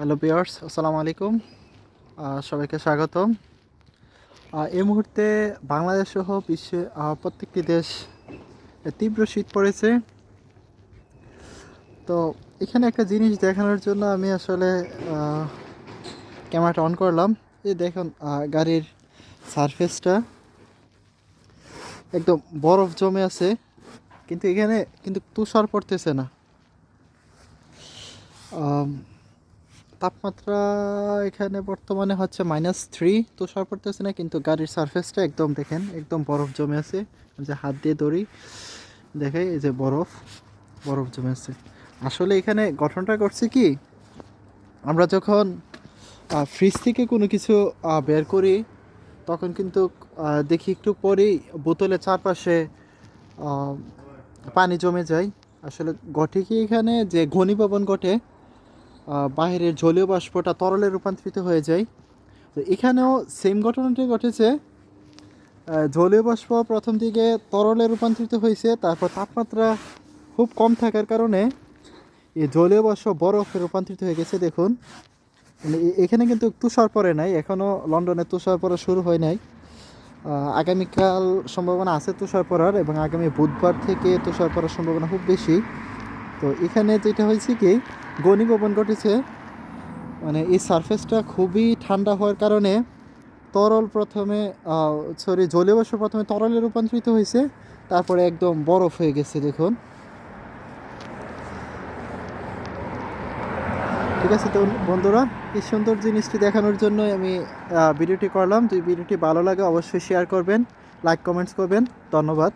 Hello বিয়ার্স আসসালামু আলাইকুম। সবাইকে স্বাগতম। এই মুহূর্তে বাংলাদেশ সহ বিশ্বে প্রত্যেকটি দেশ তীব্র শীত পড়েছে। তো এখানে একটা জিনিস দেখানোর জন্য আমি আসলে ক্যামেরাটা অন করলাম। এই দেখুন গাড়ির সারফেসটা। একদম বরফ জমে আছে, কিন্তু এখানে কিন্তু তুষার পড়তেছে না। তাপমাত্রা এখানে বর্তমানে হচ্ছে মাইনাস থ্রি তুষার পড়তেছে না, কিন্তু গাড়ির সারফেসটা একদম দেখেন, একদম বরফ জমে আছে। যে হাত দিয়ে ধরি দেখে এই যে বরফ বরফ জমে আছে। আসলে এখানে গঠনটা করছে কি, আমরা যখন ফ্রিজ থেকে কোনো কিছু বের করি, তখন কিন্তু দেখি একটু পরেই বোতলের চারপাশে পানি জমে যায়। আসলে ঘটে কি এখানে যে ঘনীভবন ঘটে বাহিরের জলীয় বাষ্পটা তরলে রূপান্তরিত হয়ে যায়। তো এখানেও সেম ঘটনাটি ঘটেছে। জলীয় বাষ্প প্রথম দিকে তরলে রূপান্তরিত হয়েছে, তারপর তাপমাত্রা খুব কম থাকার কারণে এই জলীয় বাষ্প বরফে রূপান্তরিত হয়ে গেছে, দেখুন। মানে এখানে কিন্তু তুষার পড়ে নাই এখনও লন্ডনে তুষার পড়া শুরু হয় নাই। আগামীকাল সম্ভাবনা আছে তুষার পড়ার এবং আগামী বুধবার থেকে তুষার পড়ার সম্ভাবনা খুব বেশি। তো এখানে যেটা হয়েছে কি ঘনীভবন ঘটেছে। মানে এই সারফেসটা খুবই ঠান্ডা হওয়ার কারণে তরল প্রথমে সরি জলীয় প্রথমে তরলে রূপান্তরিত হয়েছে, তারপরে একদম বরফ হয়ে গেছে, দেখুন। ঠিক আছে তো বন্ধুরা, এই সুন্দর জিনিসটি দেখানোর জন্য আমি ভিডিওটি করলাম। যদি ভিডিওটি ভালো লাগে অবশ্যই শেয়ার করবেন লাইক কমেন্টস করবেন। ধন্যবাদ।